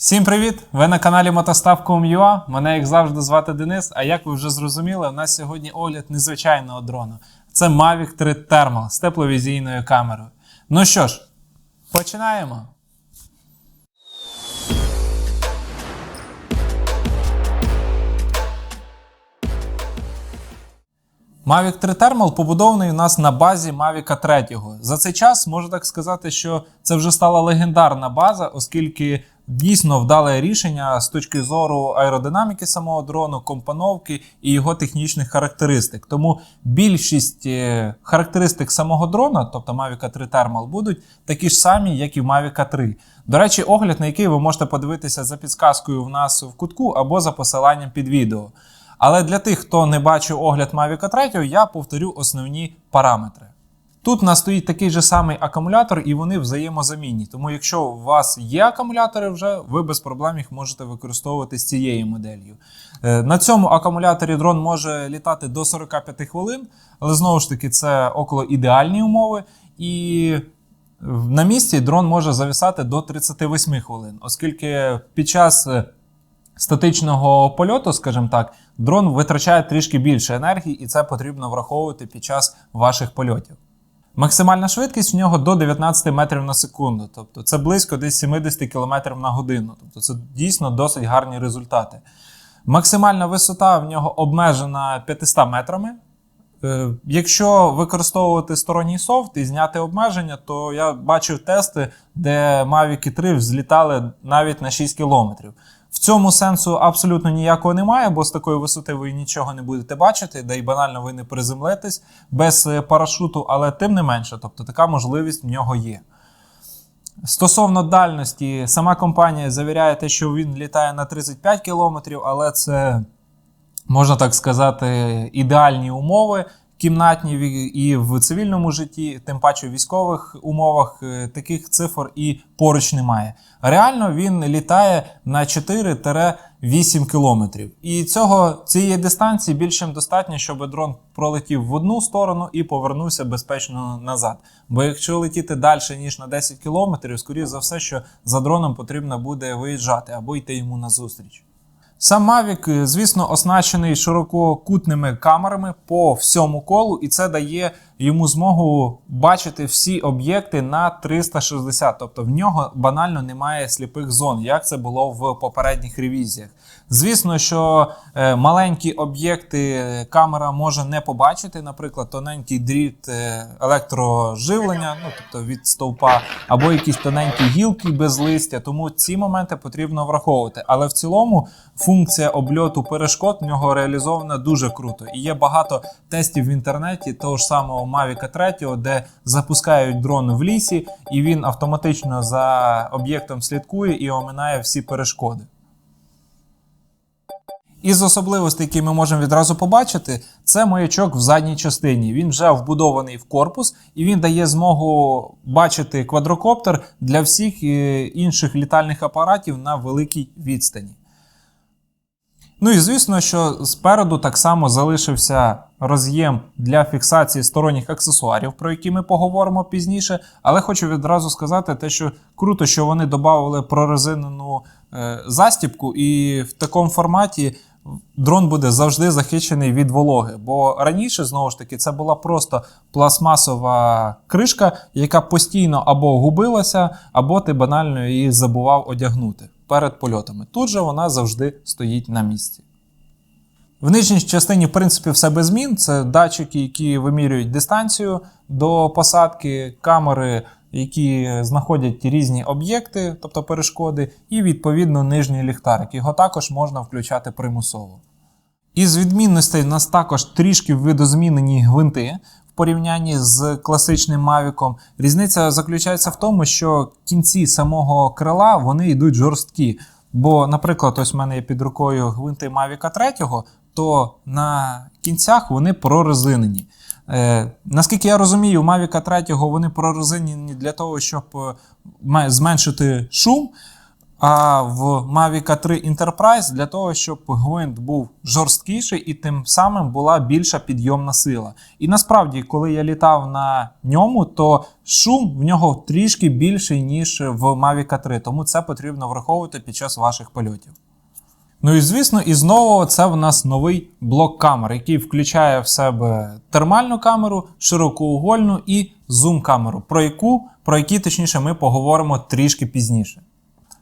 Всім привіт! Ви на каналі Мотостав.com.ua. Мене, як завжди, звати Денис. А як ви вже зрозуміли, у нас сьогодні огляд незвичайного дрона. Це Mavic 3 Thermal з тепловізійною камерою. Ну що ж, починаємо. Mavic 3 Thermal побудований у нас на базі Mavic 3. За цей час можу так сказати, що це вже стала легендарна база, оскільки дійсно вдале рішення з точки зору аеродинаміки самого дрону, компоновки і його технічних характеристик. Тому більшість е, характеристик самого дрона, тобто Mavic 3 Thermal, будуть такі ж самі, як і в Mavic 3. До речі, огляд на який ви можете подивитися за підсказкою в нас в кутку або за посиланням під відео. Але для тих, хто не бачив огляд Mavic 3, я повторю основні параметри. Тут у нас стоїть такий же самий акумулятор, і вони взаємозамінні. Тому, якщо у вас є акумулятори, вже ви без проблем їх можете використовувати з цією моделлю. Е, На цьому акумуляторі дрон може літати до 45 хвилин, але знову ж таки це около ідеальні умови. І на місці дрон може зависати до 38 хвилин, оскільки під час е, статичного польоту, скажімо так, дрон витрачає трішки більше енергії, і це потрібно враховувати під час ваших польотів. Максимальна швидкість в нього до 19 метрів на секунду, тобто це близько десь 70 км на годину. Тобто це дійсно досить гарні результати. Максимальна висота в нього обмежена 500 метрами. Е, Якщо використовувати сторонній софт і зняти обмеження, то я бачив тести, де Mavic 3 взлітали навіть на 6 кілометрів. Цьому сенсу абсолютно ніякого немає, бо з такої висоти ви нічого не будете бачити, де й банально ви не приземлитесь без е, парашуту, але тим не менше, тобто така можливість в нього є. Стосовно дальності, сама компанія завіряє те, що він літає на 35 км, але це, можна так сказати, ідеальні умови. Кімнатні і в цивільному житті, тим паче в військових умовах е, таких цифр і поруч немає. Реально він літає на 4-8 кілометрів. І цього цієї дистанції більш ніж достатньо, щоб дрон пролетів в одну сторону і повернувся безпечно назад. Бо якщо летіти далі ніж на 10 кілометрів, скоріше за все, що за дроном потрібно буде виїжджати або йти йому назустріч. Сам Mavic, е, звісно, оснащений ширококутними камерами по всьому колу, і це дає йому змогу бачити всі об'єкти на 360. Тобто в нього банально немає сліпих зон, як це було в попередніх ревізіях. Звісно, що е, маленькі об'єкти камера може не побачити, наприклад, тоненький дріт е, електроживлення, ну тобто від стовпа, або якісь тоненькі гілки без листя. Тому ці моменти потрібно враховувати. Але в цілому функція обльоту перешкод в нього реалізована дуже круто. І є багато тестів в інтернеті того ж самого Mavic 3, де запускають дрон в лісі, і він автоматично за об'єктом слідкує і оминає всі перешкоди. Із особливостей, які ми можемо відразу побачити, це маячок в задній частині. Він вже вбудований в корпус, і він дає змогу бачити квадрокоптер для всіх е, інших літальних апаратів на великій відстані. Ну і звісно, що спереду так само залишився роз'єм для фіксації сторонніх аксесуарів, про які ми поговоримо пізніше. Але хочу відразу сказати, те, що круто, що вони додали прорезинену е, застібку, і в такому форматі дрон буде завжди захищений від вологи. Бо раніше, знову ж таки, це була просто пластмасова кришка, яка постійно або губилася, або ти банально її забував одягнути перед польотами. Тут же вона завжди стоїть на місці. В нижній частині, в принципі, все без змін. Це датчики, які вимірюють дистанцію до посадки, камери, які знаходять різні об'єкти, тобто перешкоди, і відповідно нижній ліхтарик. Його також можна включати примусово. Із відмінностей в нас також трішки видозмінені гвинти в порівнянні з класичним Mavic. Різниця заключається в тому, що кінці самого крила вони йдуть жорсткі. Бо, наприклад, ось в мене є під рукою гвинти Mavic 3, то на кінцях вони прорезинені. Е, наскільки я розумію, у Mavic 3 вони прорезинені для того, щоб е, зменшити шум. А в Mavic 3 Enterprise для того, щоб гвинт був жорсткіший і тим самим була більша підйомна сила. І насправді, коли я літав на ньому, то шум в нього трішки більший, ніж в Mavic 3, тому це потрібно враховувати під час ваших польотів. Ну і звісно, і знову це в нас новий блок камер, який включає в себе термальну камеру, широкоугольну і зум-камеру, про яку, про які точніше ми поговоримо трішки пізніше.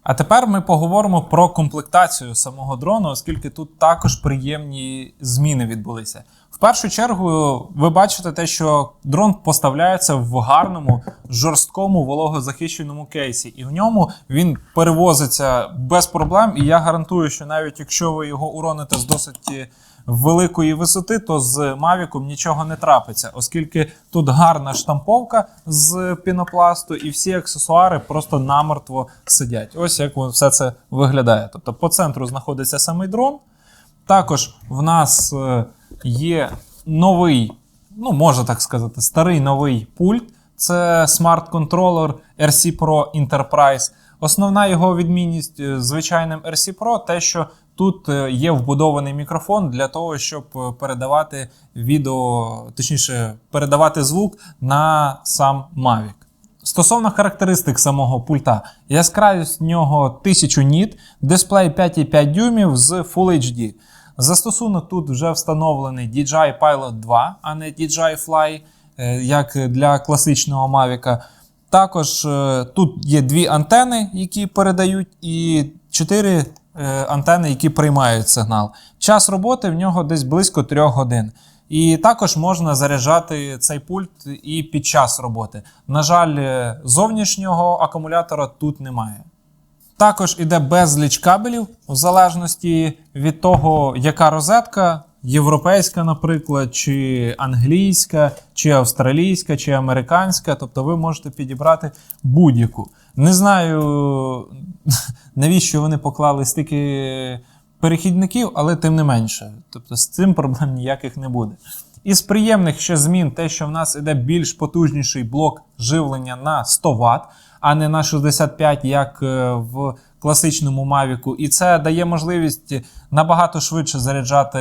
А тепер ми поговоримо про комплектацію самого дрону, оскільки тут також приємні зміни відбулися. В першу чергу, ви бачите те, що дрон поставляється в гарному, жорсткому вологозахищеному кейсі, і в ньому він перевозиться без проблем. І я гарантую, що навіть якщо ви його уроните з досить великої висоти, то з Мавіком нічого не трапиться, оскільки тут гарна штамповка з пінопласту, і всі аксесуари просто намертво сидять. Ось як все це виглядає. Тобто по центру знаходиться самий дрон. Також в нас е, є новий, ну можна так сказати, старий новий пульт. Це смарт-контролер RC Pro Enterprise. Основна його відмінність е, звичайним RC Pro те, що тут е, є вбудований мікрофон для того, щоб е, передавати відео, точніше, передавати звук на сам Mavic. Стосовно характеристик самого пульта, яскравість в нього 1000 ніт, дисплей 5,5 дюймів з Full HD. Застосунок тут вже встановлений DJI Pilot 2, а не DJI Fly, як для класичного Mavic. Також е, тут є дві антени, які передають, і чотири е, антени, які приймають сигнал. Час роботи в нього десь близько 3 годин. І також можна заряджати цей пульт і під час роботи. На жаль, е, зовнішнього акумулятора тут немає. Також іде безліч кабелів, в залежності від того, яка розетка, європейська, наприклад, чи англійська, чи австралійська, чи американська. Тобто ви можете підібрати будь-яку. Не знаю, навіщо вони поклали стільки перехідників, але тим не менше. Тобто з цим проблем ніяких не буде. Із приємних ще змін, те, що в нас іде більш потужніший блок живлення на 100 Вт, а не на 65, як е, в класичному Mavic. І це дає можливість набагато швидше заряджати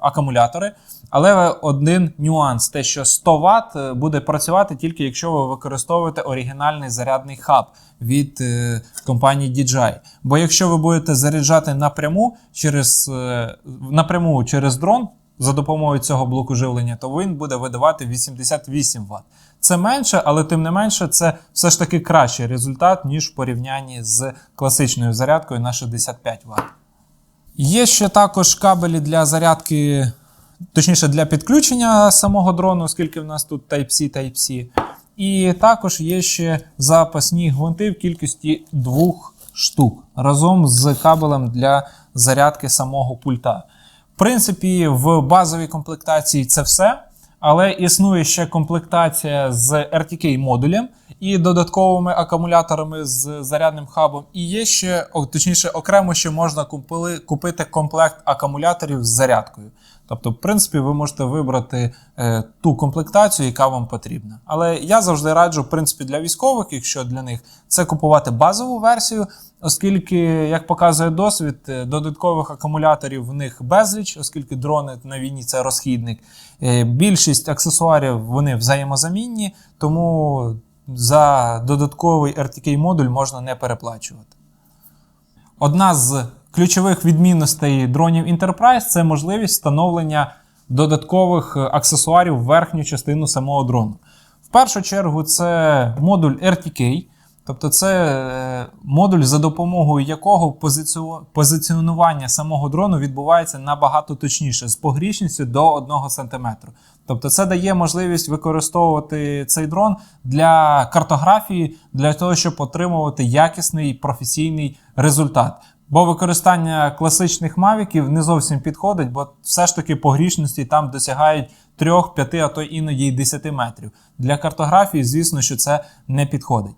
акумулятори. Але один нюанс: те, що 100 Вт е, буде працювати тільки якщо ви використовуєте оригінальний зарядний хаб від е, компанії DJI. Бо якщо ви будете заряджати напряму через напряму через дрон за допомогою цього блоку живлення, то він буде видавати 88 Вт. Це менше, але тим не менше, це все ж таки кращий результат, ніж в порівнянні з класичною зарядкою на 65 Вт. Є ще також кабелі для зарядки, точніше для підключення самого дрону, оскільки в нас тут Type-C, Type-C. І також є ще запасні гвинти в кількості двох штук разом з кабелем для зарядки самого пульта. В принципі, в базовій комплектації це все. Але існує ще комплектація з RTK модулем і додатковими акумуляторами з зарядним хабом. І є ще, точніше, окремо ще можна купили, купити комплект акумуляторів з зарядкою. Тобто, в принципі, ви можете вибрати е, ту комплектацію, яка вам потрібна. Але я завжди раджу, в принципі, для військових, якщо для них це купувати базову версію, оскільки, як показує досвід, е, додаткових акумуляторів в них безліч, оскільки дрони на війні це розхідник. Е, більшість аксесуарів вони взаємозамінні, тому за додатковий RTK модуль можна не переплачувати. Одна з ключових відмінностей дронів Enterprise це можливість встановлення додаткових аксесуарів в верхню частину самого дрону. В першу чергу, це модуль RTK. Тобто це е, модуль, за допомогою якого позиціонування самого дрону відбувається набагато точніше, з погрішністю до 1 см. Тобто це дає можливість використовувати цей дрон для картографії, для того, щоб отримувати якісний професійний результат. Бо використання класичних мавіків не зовсім підходить, бо все ж таки погрішності там досягають 3, 5, а то іноді й 10 метрів. Для картографії, звісно, що це не підходить.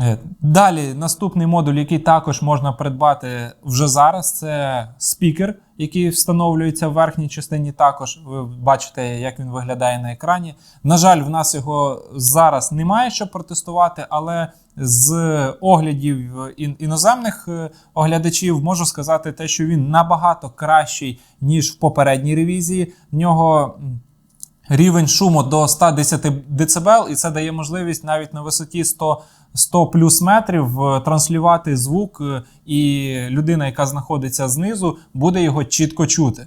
Е, Далі наступний модуль, який також можна придбати вже зараз, це спікер, який встановлюється в верхній частині. Також ви бачите, як він виглядає на екрані. На жаль, в нас його зараз немає, щоб протестувати, але з оглядів ін- іноземних е, оглядачів можу сказати те, що він набагато кращий ніж в попередній ревізії. В нього рівень шуму до 110 дБ, і це дає можливість навіть на висоті 100, 100 плюс метрів е, транслювати звук, е, і людина, яка знаходиться знизу, буде його чітко чути.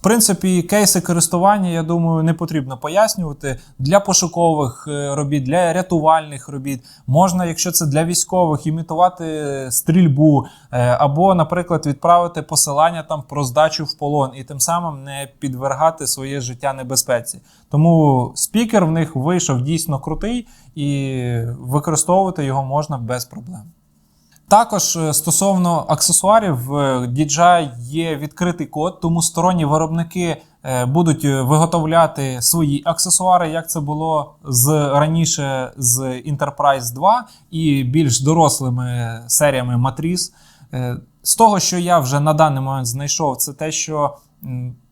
В принципі, кейси користування, я думаю, не потрібно пояснювати. Для пошукових е, робіт, для рятувальних робіт можна, якщо це для військових, імітувати стрільбу, е, або, наприклад, відправити посилання там про здачу в полон і тим самим не підвергати своє життя небезпеці. Тому спікер в них вийшов дійсно крутий, і використовувати його можна без проблем. Також е, стосовно аксесуарів, DJI є відкритий код, тому сторонні виробники е, будуть е, виготовляти свої аксесуари, як це було з раніше з Enterprise 2 і більш дорослими серіями Matriz. Е, З того, що я вже на даний момент знайшов, це те, що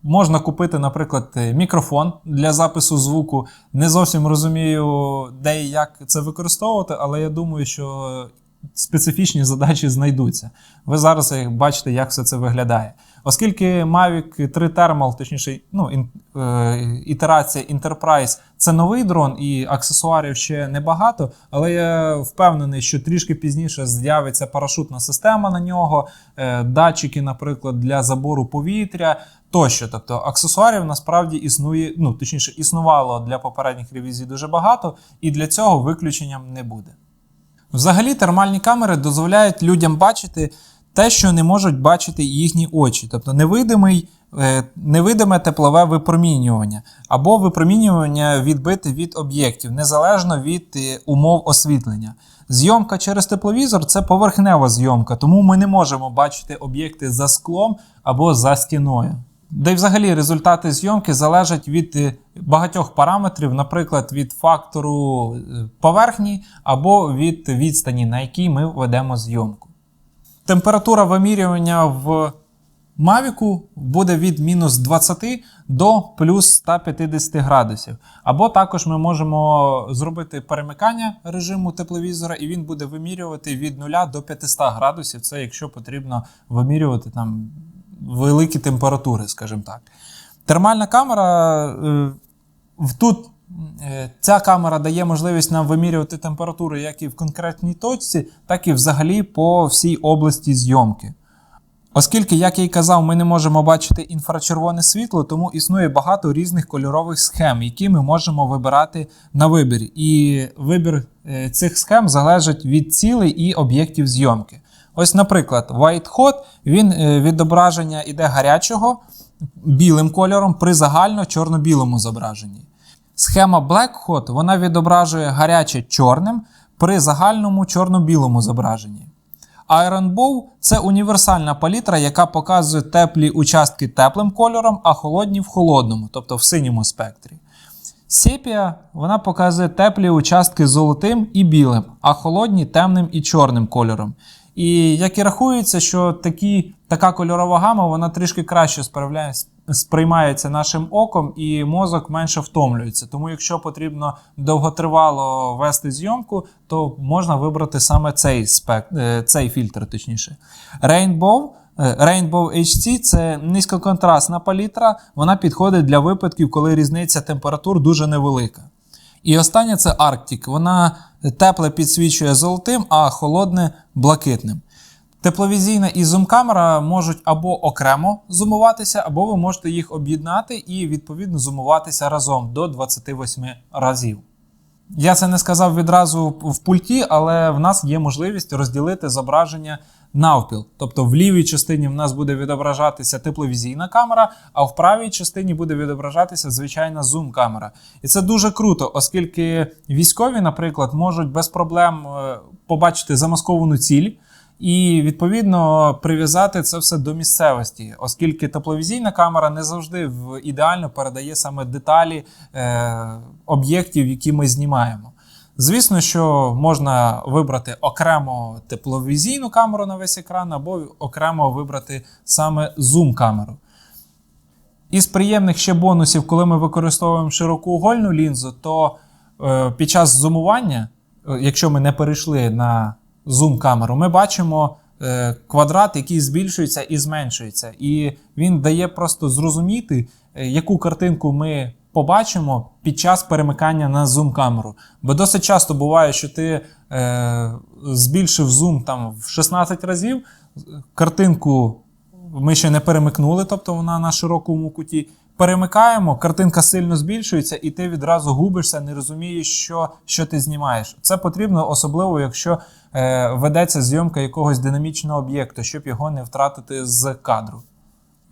можна купити, наприклад, е, мікрофон для запису звуку. Не зовсім розумію, де і як це використовувати, але я думаю, що специфічні задачі знайдуться. Ви зараз бачите, як все це виглядає. Оскільки Mavic 3 Thermal, точніше, ну, ін, е, ітерація Enterprise це новий дрон, і аксесуарів ще небагато, але я впевнений, що трішки пізніше з'явиться парашутна система на нього, е, датчики, наприклад, для забору повітря. Тощо, тобто аксесуарів насправді існує, ну точніше, існувало для попередніх ревізій дуже багато, і для цього виключенням не буде. Взагалі, термальні камери дозволяють людям бачити те, що не можуть бачити їхні очі, тобто невидимий, е, невидиме теплове випромінювання або випромінювання відбите від об'єктів, незалежно від е, умов освітлення. Зйомка через тепловізор це поверхнева зйомка, тому ми не можемо бачити об'єкти за склом або за стіною. Де й взагалі результати зйомки залежать від е, багатьох параметрів, наприклад, від фактору е, поверхні або від відстані, на якій ми ведемо зйомку. Температура вимірювання в Mavic буде від мінус 20 до плюс 150 градусів. Або також ми можемо зробити перемикання режиму тепловізора, і він буде вимірювати від 0 до 500 градусів. Це якщо потрібно вимірювати там великі температури, скажімо так. Термальна камера е, тут. е, Ця камера дає можливість нам вимірювати температуру як і в конкретній точці, так і взагалі по всій області зйомки. Оскільки, як я й казав, ми не можемо бачити інфрачервоне світло, тому існує багато різних кольорових схем, які ми можемо вибирати на вибір. І вибір е, цих схем залежить від цілей і об'єктів зйомки. Ось, наприклад, White Hot, він е, відображення іде гарячого білим кольором при загально чорно-білому зображенні. Схема Black Hot вона відображує гаряче чорним при загальному чорно-білому зображенні. Iron Bow – це універсальна палітра, яка показує теплі участки теплим кольором, а холодні в холодному, тобто в синьому спектрі. Сепія вона показує теплі участки золотим і білим, а холодні темним і чорним кольором. І як і рахується, що такі, така кольорова гама вона трішки краще сприймається нашим оком, і мозок менше втомлюється. Тому, якщо потрібно довготривало вести зйомку, то можна вибрати саме цей, спек, е, цей фільтр, точніше. Rainbow Е, Rainbow HC це низькоконтрастна палітра, вона підходить для випадків, коли різниця температур дуже невелика. І останнє це Arctic. Вона тепле підсвічує золотим, а холодне блакитним. Тепловізійна і зум-камера можуть або окремо зумуватися, або ви можете їх об'єднати і відповідно зумуватися разом до 28 разів. Я це не сказав відразу в пульті, але в нас є можливість розділити зображення навпіл. Тобто в лівій частині в нас буде відображатися тепловізійна камера, а в правій частині буде відображатися звичайна зум-камера. І це дуже круто, оскільки військові, наприклад, можуть без проблем е, побачити замасковану ціль. І відповідно прив'язати це все до місцевості, оскільки тепловізійна камера не завжди ідеально передає саме деталі е, об'єктів, які ми знімаємо. Звісно, що можна вибрати окремо тепловізійну камеру на весь екран, або окремо вибрати саме зум-камеру. Із приємних ще бонусів, коли ми використовуємо широкоугольну лінзу, то е, під час зумування, е, якщо ми не перейшли на зум-камеру, ми бачимо е, квадрат, який збільшується і зменшується. І він дає просто зрозуміти, е, яку картинку ми побачимо під час перемикання на зум-камеру. Бо досить часто буває, що ти е, збільшив зум там в 16 разів, картинку ми ще не перемикнули, тобто вона на широкому куті. Перемикаємо, картинка сильно збільшується, і ти відразу губишся, не розумієш, що, що ти знімаєш. Це потрібно, особливо, якщо ведеться зйомка якогось динамічного об'єкту, щоб його не втратити з кадру.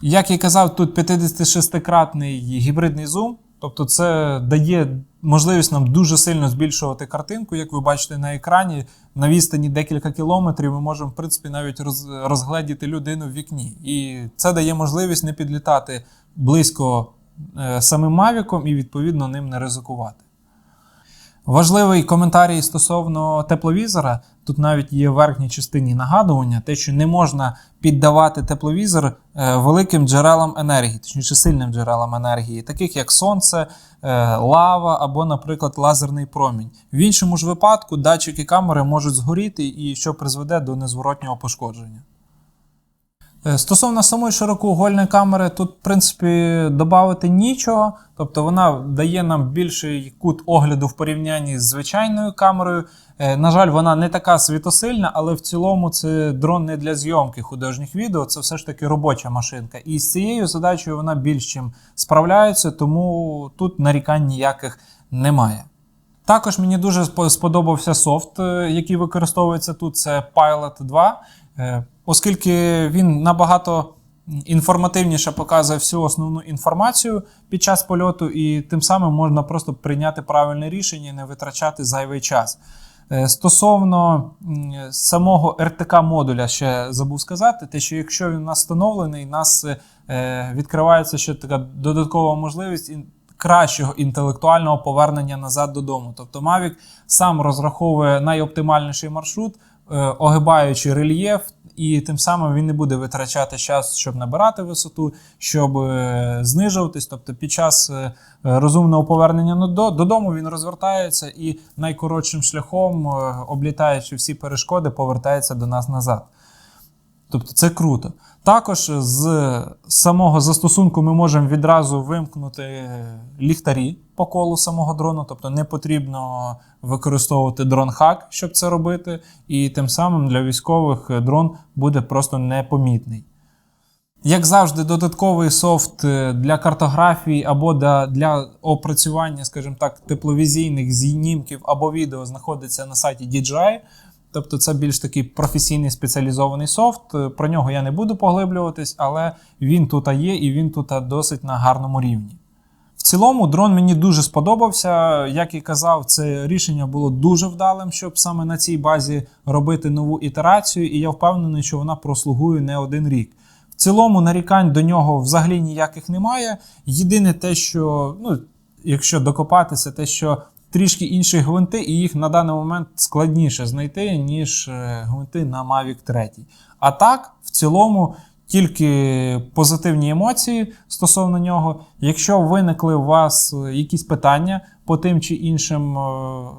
Як я казав, тут 56-кратний гібридний зум, тобто це дає можливість нам дуже сильно збільшувати картинку, як ви бачите на екрані. На відстані декілька кілометрів ми можемо, в принципі, навіть роз- розгледіти людину в вікні. І це дає можливість не підлітати близько е, самим Мавіком і, відповідно, ним не ризикувати. Важливий коментарій стосовно тепловізора. Тут навіть є в верхній частині нагадування, те, що не можна піддавати тепловізор е, великим джерелам енергії, точніше сильним джерелам енергії, таких як сонце, е, лава або, наприклад, лазерний промінь. В іншому ж випадку датчики камери можуть згоріти, і що призведе до незворотнього пошкодження. Е, Стосовно самої широкоугольної камери, тут, в принципі, додати нічого. Тобто вона дає нам більший кут огляду в порівнянні з звичайною камерою. Е, На жаль, вона не така світосильна, але в цілому це дрон не для зйомки художніх відео, це все ж таки робоча машинка. І з цією задачею вона більш чим справляється, тому тут нарікань ніяких немає. Також мені дуже сподобався софт, е, який використовується тут. Це Pilot 2, е, оскільки він набагато інформативніше показує всю основну інформацію під час польоту, і тим самим можна просто прийняти правильне рішення і не витрачати зайвий час. Е, Стосовно самого РТК-модуля, ще забув сказати, те, що якщо він у нас встановлений, у нас е, відкривається ще така додаткова можливість кращого інтелектуального повернення назад додому. Тобто Mavic сам розраховує найоптимальніший маршрут, е, огибаючи рельєф, і тим самим він не буде витрачати час, щоб набирати висоту, щоб е, знижуватись. Тобто, під час е, е, розумного повернення додому він розвертається і найкоротшим шляхом, е, облітаючи всі перешкоди, повертається до нас назад. Тобто це круто. Також з самого застосунку ми можемо відразу вимкнути ліхтарі по колу самого дрону, тобто не потрібно використовувати дрон-хак, щоб це робити, і тим самим для військових дрон буде просто непомітний. Як завжди, додатковий софт е, для картографії або для, опрацювання, скажімо так, тепловізійних знімків або відео знаходиться на сайті DJI. Тобто це більш такий професійний спеціалізований софт. Е, Про нього я не буду поглиблюватись, але він тут є і він тут досить на гарному рівні. В цілому дрон мені дуже сподобався. Як і казав, це рішення було дуже вдалим, щоб саме на цій базі робити нову ітерацію, і я впевнений, що вона прослугує не один рік. В цілому нарікань до нього взагалі ніяких немає. Єдине те, що, ну, якщо докопатися, те, що трішки інші гвинти, і їх на даний момент складніше знайти, ніж е, гвинти на Mavic 3. А так, в цілому, тільки позитивні емоції стосовно нього. Якщо виникли у вас е, якісь питання по тим чи іншим е,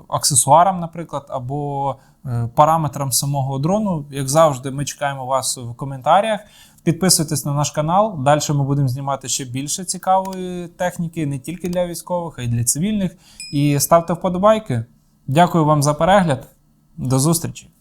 аксесуарам, наприклад, або е, параметрам самого дрону, як завжди, ми чекаємо вас в коментарях. Підписуйтесь на наш канал. Далі ми будемо знімати ще більше цікавої техніки, не тільки для військових, а й для цивільних. І ставте вподобайки. Дякую вам за перегляд. До зустрічі!